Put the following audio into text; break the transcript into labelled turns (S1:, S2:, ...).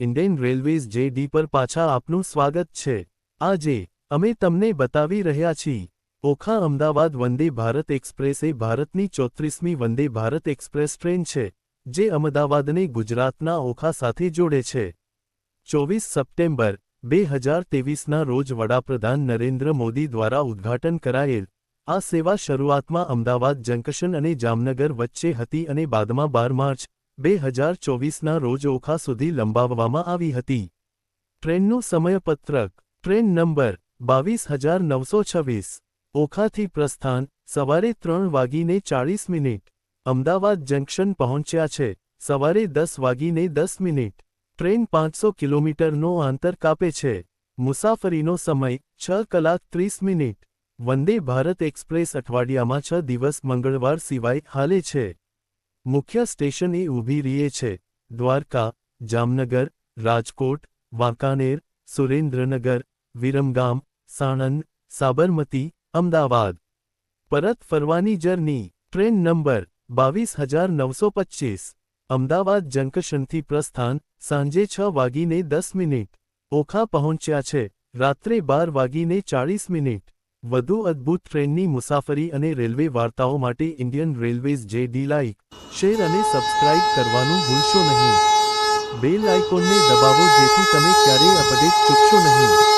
S1: Indian railways જે D પર પાછા આપનું સ્વાગત છે. આજે અમે તમને બતાવી રહ્યા છીએ. ઓખા અમદાવાદ વંદે ભારત એક્સપ્રેસ એ ભારતની ચોત્રીસમી વંદે ભારત એક્સપ્રેસ ટ્રેન છે, જે અમદાવાદને ગુજરાતના ઓખા સાથે જોડે છે. ચોવીસ સપ્ટેમ્બર બે હજાર તેવીસના રોજ વડાપ્રધાન નરેન્દ્ર મોદી દ્વારા ઉદ્ઘાટન કરાયેલ આ સેવા શરૂઆતમાં અમદાવાદ જંકશન અને જામનગર વચ્ચે હતી અને બાદમાં બાર માર્ચ બે હજાર ચોવીસના રોજ ઓખા સુધી લંબાવવામાં આવી હતી. ટ્રેનનું સમયપત્રક, ટ્રેન નંબર, બાવીસ હજાર નવસો છવ્વીસ. ઓખાથી પ્રસ્થાન, સવારે ત્રણ વાગીને ચાળીસ મિનિટ. અમદાવાદ જંકશન પહોંચ્યા છે, સવારે દસ વાગીને દસ મિનિટ. ટ્રેન પાંચસો કિલોમીટરનો આંતર કાપે છે. મુસાફરીનો સમય, છ કલાક ત્રીસ મિનિટ. વંદે ભારત એક્સપ્રેસ અઠવાડિયામાં છ દિવસ મંગળવાર સિવાય હાલે છે. મુખ્ય સ્ટેશન એ ઊભી રહીએ છે. દ્વારકા, જામનગર, રાજકોટ, વાંકાનેર, સુરેન્દ્રનગર, વિરમગામ, સાણંદ, સાબરમતી, અમદાવાદ. પરત ફરવાની જર્ની, ટ્રેન નંબર બાવીસ હજાર નવસો પચ્ચીસ અમદાવાદ જંકશનથી પ્રસ્થાન, સાંજે છ વાગીને દસ મિનિટ. ઓખા પહોંચ્યા છે, રાત્રે બાર વાગીને ચાળીસ મિનિટ. વધુ અદ્ભુત ટ્રેનની મુસાફરી અને રેલવે વાર્તાઓ માટે ઇન્ડિયન રેલવેઝ જે ડી લાઇક શેર અને સબસ્ક્રાઇબ કરવાનું ભૂલશો નહીં. બેલ આઇકોનને દબાવો જેથી તમે ક્યારેય અપડેટ ચૂકશો નહીં.